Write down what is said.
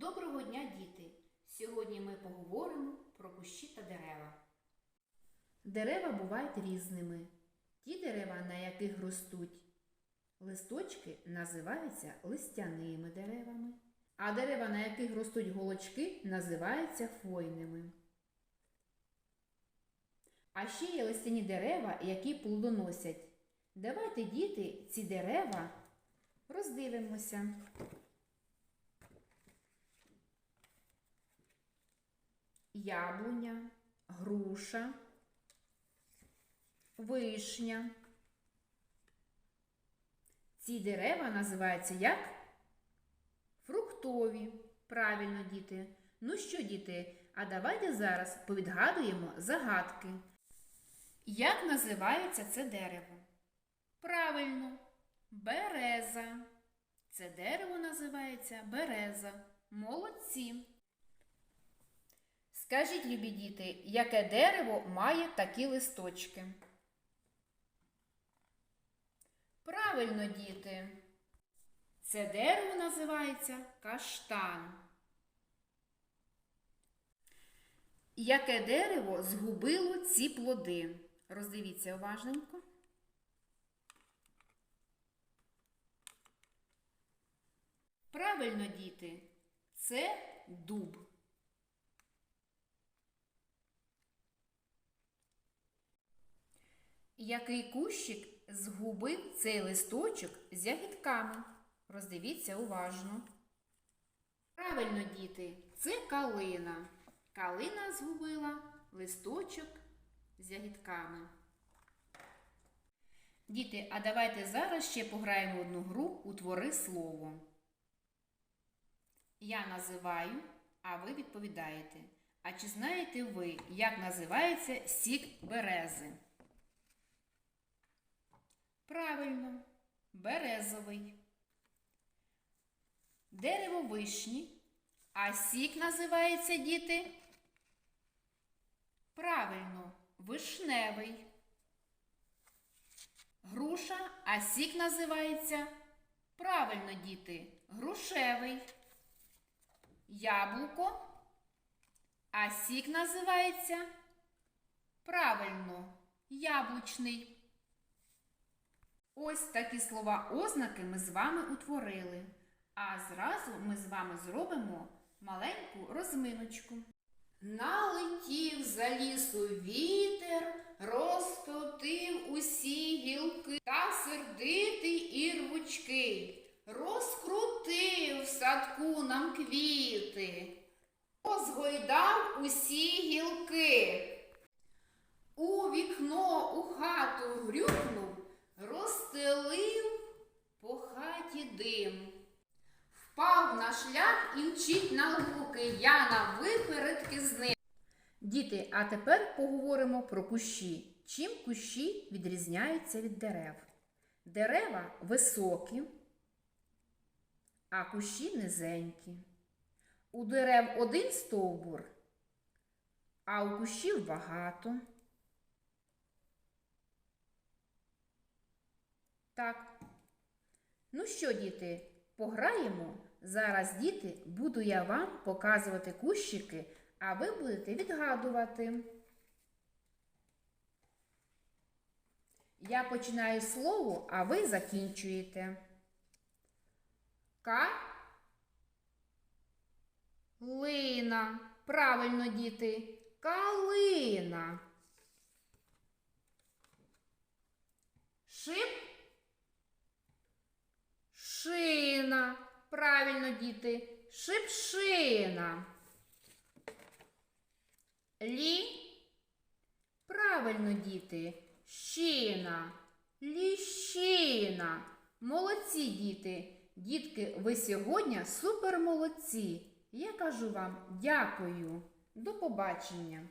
Доброго дня, діти! Сьогодні ми поговоримо про кущі та дерева. Дерева бувають різними. Ті дерева, на яких ростуть листочки, називаються листяними деревами, а дерева, на яких ростуть голочки, називаються хвойними. А ще є листяні дерева, які плодоносять. Давайте, діти, ці дерева роздивимося. Яблуня, груша, вишня. Ці дерева називаються як? Фруктові. Правильно, діти. Ну що, діти, а давайте зараз повідгадуємо загадки. Як називається це дерево? Правильно, береза. Це дерево називається береза. Молодці. Скажіть, любі діти, яке дерево має такі листочки? Правильно, діти. Це дерево називається каштан. Яке дерево згубило ці плоди? Роздивіться уважненько. Правильно, діти, це дуб. Який кущик згубив цей листочок з ягідками? Роздивіться уважно. Правильно, діти, це калина. Калина згубила листочок з ягідками. Діти, а давайте зараз ще пограємо в одну гру утвори слово. Я називаю, а ви відповідаєте. А чи знаєте ви, як називається сік берези? Правильно, березовий. Дерево вишні. А сік називається діти? Правильно, вишневий. Груша, а сік називається? Правильно, діти, грушевий. Яблуко, а сік називається? Правильно, яблучний. Ось такі слова ознаки ми з вами утворили. А зразу ми з вами зробимо маленьку розминочку. Налетів за лісу вітер, розкотив усі гілки та сердитий і рвучкий, розкрутив в садку нам квіти, розгойдав усі гілки. У вікно у хату грюкнув, дим. Впав на шлях і мчить на луки, я на випередки з ним. Діти, а тепер поговоримо про кущі. Чим кущі відрізняються від дерев? Дерева високі, а кущі низенькі. У дерев один стовбур, а у кущів багато. Так. Ну що, діти, пограємо? Зараз, діти, буду я вам показувати кущики, а ви будете відгадувати. Я починаю слово, а ви закінчуєте. Ка. Лина. Правильно, діти. Калина. Правильно, діти. Шипшина. Лі. Правильно, діти. Щина. Ліщина. Молодці, діти. Дітки, ви сьогодні супермолодці. Я кажу вам дякую. До побачення.